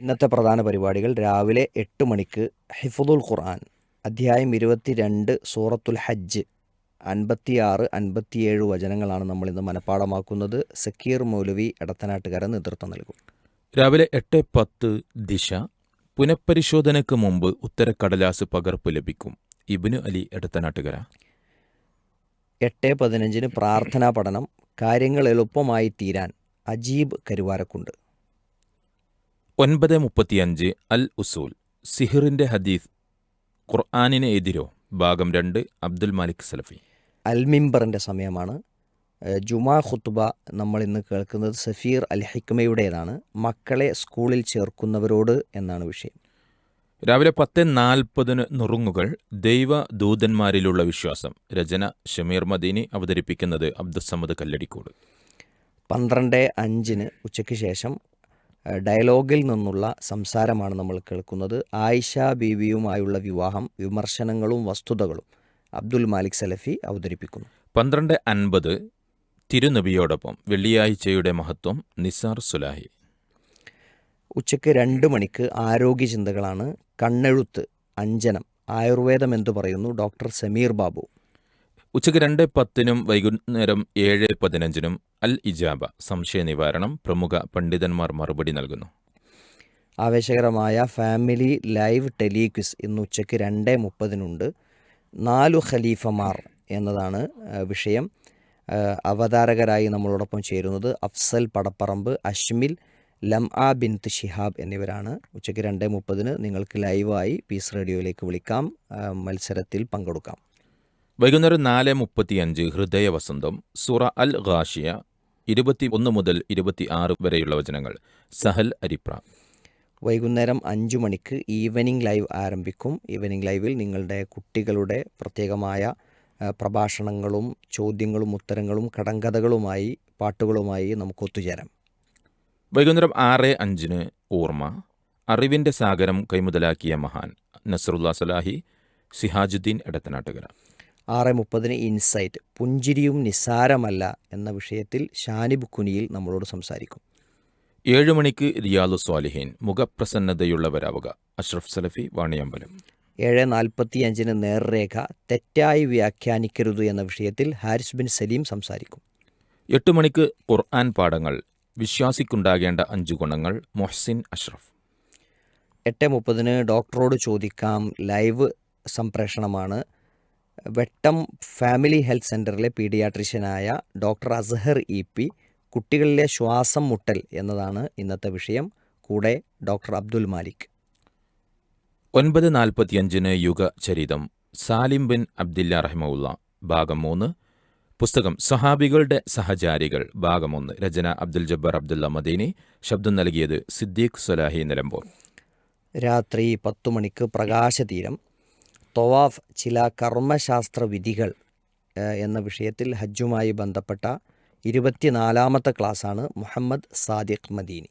ഇന്നത്തെ പ്രധാന പരിപാടികൾ രാവിലെ എട്ട് മണിക്ക് ഹിഫുദുൽ ഖുർആൻ അധ്യായം ഇരുപത്തി രണ്ട് സൂറത്തുൽ ഹജ്ജ്. അൻപത്തിയാറ് അൻപത്തിയേഴ് വചനങ്ങളാണ് നമ്മൾ ഇന്ന് മനഃപ്പാടമാക്കുന്നത് സക്കീർ മൗലവി എടത്തനാട്ടുകാരൻ നേതൃത്വം നൽകും. രാവിലെ എട്ട് പത്ത് ദിശ പുനഃപരിശോധനയ്ക്ക് മുമ്പ് ഉത്തരക്കടലാസ് പകർപ്പ് ലഭിക്കും. ഇബ്നു അലി എടത്തനാട്ടുകര. എട്ട് പതിനഞ്ചിന് പ്രാർത്ഥനാ പഠനം കാര്യങ്ങൾ എളുപ്പമായി തീരാൻ അജീബ് കരുവാരക്കുണ്ട്. ഒൻപത് മുപ്പത്തിയഞ്ച് അൽ ഉസൂൽ. സിഹിറിന്റെ ഹദീസ് ഖുർആാനിന് എതിരോ? ഭാഗം രണ്ട് അബ്ദുൽ മാലിക് സലഫി. അൽ അൽമിംബറിന്റെ സമയമാണ്. ജുമാ ഖുത്ബ നമ്മൾ ഇന്ന് കേൾക്കുന്നത് സഫീർ അൽ ഹിക്മയുടേതാണ്. മക്കളെ സ്കൂളിൽ ചേർക്കുന്നവരോട് എന്നാണ് വിഷയം. രാവിലെ പത്ത് നാൽപ്പതിന് നുറുങ്ങുകൾ ദൈവ ദൂതന്മാരിലുള്ള വിശ്വാസം. രചന ഷമീർ മദീനി അവതരിപ്പിക്കുന്നത് അബ്ദുസമ്മദ് കല്ലടിക്കോട്. പന്ത്രണ്ട് അഞ്ചിന് ഉച്ചയ്ക്ക് ശേഷം ഡയലോഗിൽ നിന്നുള്ള സംസാരമാണ് നമ്മൾ കേൾക്കുന്നത്. ആയിഷ ബീവിയുമായുള്ള വിവാഹം വിമർശനങ്ങളും വസ്തുതകളും അബ്ദുൽ മാലിക് സലഫി അവതരിപ്പിക്കുന്നു. പന്ത്രണ്ട് അൻപത് തിരുനബിയോടൊപ്പം വെള്ളിയാഴ്ചയുടെ മഹത്വം നിസാർ സുലാഹി. ഉച്ചയ്ക്ക് രണ്ട് മണിക്ക് ആരോഗ്യ ചിന്തകളാണ് കണ്ണെഴുത്ത് അഞ്ജനം ആയുർവേദം എന്ന് പറയുന്നു ഡോക്ടർ സമീർ ബാബു. ഉച്ചയ്ക്ക് രണ്ട് പത്തിനും വൈകുന്നേരം ഏഴ് പതിനഞ്ചിനും അൽ ഇജാബ സംശയ നിവാരണം പ്രമുഖ പണ്ഡിതന്മാർ മറുപടി നൽകുന്നു. ആവേശകരമായ ഫാമിലി ലൈവ് ടെലിക്വിസ് ഇന്ന് ഉച്ചയ്ക്ക് രണ്ട് മുപ്പതിനുണ്ട്. നാലു ഖലീഫമാർ എന്നതാണ് വിഷയം. അവതാരകരായി നമ്മളോടൊപ്പം ചേരുന്നത് അഫ്സൽ പടപ്പറമ്പ് അഷ്മിൽ ലം ആ ബിൻത്ത് ഷിഹാബ് എന്നിവരാണ്. ഉച്ചയ്ക്ക് രണ്ട് മുപ്പതിന് നിങ്ങൾക്ക് ലൈവായി പീസ് റേഡിയോയിലേക്ക് വിളിക്കാം. മത്സരത്തിൽ പങ്കെടുക്കാം. വൈകുന്നേരം നാല് മുപ്പത്തിയഞ്ച് ഹൃദയവസന്തം സുറ അൽ ഗാഷിയ ഇരുപത്തി ഒന്ന് മുതൽ ഇരുപത്തി ആറ് വരെയുള്ള വചനങ്ങൾ. സഹൽ അരിപ്ര. വൈകുന്നേരം അഞ്ചു മണിക്ക് ഈവനിങ് ലൈവ് ആരംഭിക്കും. ഈവനിങ് ലൈവിൽ നിങ്ങളുടെ കുട്ടികളുടെ പ്രത്യേകമായ പ്രഭാഷണങ്ങളും ചോദ്യങ്ങളും ഉത്തരങ്ങളും കടങ്കഥകളുമായി പാട്ടുകളുമായി നമുക്ക് ഒത്തുചേരാം. വൈകുന്നേരം ആറ് അഞ്ചിന് ഓർമ്മ അറിവിന്റെ സാഗരം കൈമുതലാക്കിയ മഹാൻ നസറുല്ല സലാഹി സിഹാജുദ്ദീൻ എടത്തനാട്ടുകര. ആറ് മുപ്പതിന് ഇൻസൈറ്റ്. പുഞ്ചിരിയും നിസ്സാരമല്ല എന്ന വിഷയത്തിൽ ഷാനിബ് കുനിയിൽ നമ്മളോട് സംസാരിക്കും. ഏഴ് മണിക്ക് റിയാദു സ്വാലിഹീൻ മുഖപ്രസന്നതയുള്ളവരാവുക. അഷ്റഫ് സലഫി വാണിയമ്പലം. ഏഴ് നാൽപ്പത്തിയഞ്ചിന് നേർരേഖ തെറ്റായി വ്യാഖ്യാനിക്കരുത് എന്ന വിഷയത്തിൽ ഹാരിസ് ബിൻ സലീം സംസാരിക്കും. എട്ട് മണിക്ക് ഖുർആൻ പാഠങ്ങൾ വിശ്വാസിക്കുണ്ടാകേണ്ട അഞ്ച് ഗുണങ്ങൾ മൊഹ്സിൻ അഷ്റഫ്. എട്ട് മുപ്പതിന് ഡോക്ടറോട് ചോദിക്കാം ലൈവ് സംപ്രേഷണമാണ്. വെട്ടം ഫാമിലി ഹെൽത്ത് സെന്ററിലെ പീഡിയാട്രിഷ്യനായ ഡോക്ടർ അസഹർ ഇ പി കുട്ടികളിലെ ശ്വാസം മുട്ടൽ എന്നതാണ് ഇന്നത്തെ വിഷയം. കൂടെ ഡോക്ടർ അബ്ദുൽ മാലിക്. ഒൻപത് നാൽപ്പത്തിയഞ്ചിന് യുഗചരിതം സാലിം ബിൻ അബ്ദില്ല റഹ്മുള്ള ഭാഗം മൂന്ന്. പുസ്തകം സഹാബികളുടെ സഹചാരികൾ ഭാഗം ഒന്ന്. രചന അബ്ദുൽ ജബ്ബാർ അബ്ദുല്ല മദീനി. ശബ്ദം നൽകിയത് സിദ്ദീഖ് സലാഹി നിലമ്പൂർ. രാത്രി പത്തു മണിക്ക് പ്രകാശതീരം തൊവാഫ് ചില കർമ്മശാസ്ത്ര വിധികൾ എന്ന വിഷയത്തിൽ ഹജ്ജുമായി ബന്ധപ്പെട്ട ഇരുപത്തിനാലാമത്തെ ക്ലാസ്സാണ് മുഹമ്മദ് സാദിഖ് മദീനി.